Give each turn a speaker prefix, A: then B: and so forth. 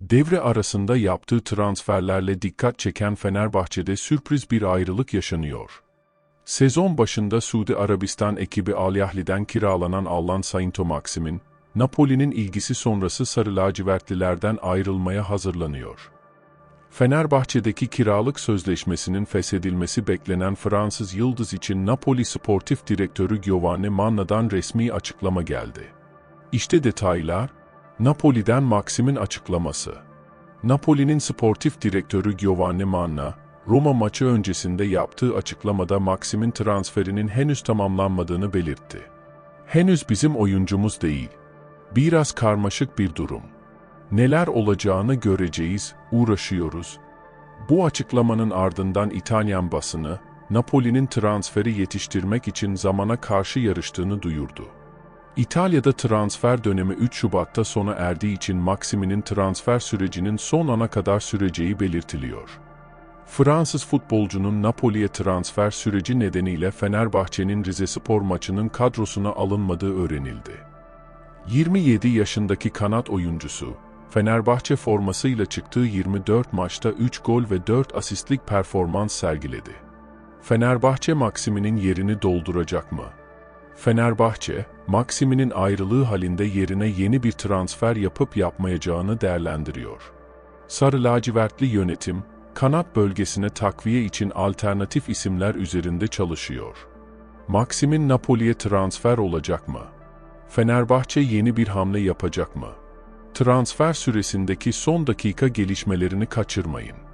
A: Devre arasında yaptığı transferlerle dikkat çeken Fenerbahçe'de sürpriz bir ayrılık yaşanıyor. Sezon başında Suudi Arabistan ekibi Al Yahli'den kiralanan Allan Sainto Maxim'in, Napoli'nin ilgisi sonrası Sarı Lacivertlilerden ayrılmaya hazırlanıyor. Fenerbahçe'deki kiralık sözleşmesinin feshedilmesi beklenen Fransız Yıldız için Napoli Sportif Direktörü Giovanni Manna'dan resmi açıklama geldi. İşte detaylar, Napoli'den Maxim'in açıklaması. Napoli'nin sportif direktörü Giovanni Manna, Roma maçı öncesinde yaptığı açıklamada Maxim'in transferinin henüz tamamlanmadığını belirtti. Henüz bizim oyuncumuz değil. Biraz karmaşık bir durum. Neler olacağını göreceğiz, uğraşıyoruz. Bu açıklamanın ardından İtalyan basını, Napoli'nin transferi yetiştirmek için zamana karşı yarıştığını duyurdu. İtalya'da transfer dönemi 3 Şubat'ta sona erdiği için Maximin'in transfer sürecinin son ana kadar süreceği belirtiliyor. Fransız futbolcunun Napoli'ye transfer süreci nedeniyle Fenerbahçe'nin Rizespor maçının kadrosuna alınmadığı öğrenildi. 27 yaşındaki kanat oyuncusu, Fenerbahçe formasıyla çıktığı 24 maçta 3 gol ve 4 asistlik performans sergiledi. Fenerbahçe Maximin'in yerini dolduracak mı? Fenerbahçe, Maximin'in ayrılığı halinde yerine yeni bir transfer yapıp yapmayacağını değerlendiriyor. Sarı lacivertli yönetim, kanat bölgesine takviye için alternatif isimler üzerinde çalışıyor. Maximin Napoli'ye transfer olacak mı? Fenerbahçe yeni bir hamle yapacak mı? Transfer süresindeki son dakika gelişmelerini kaçırmayın.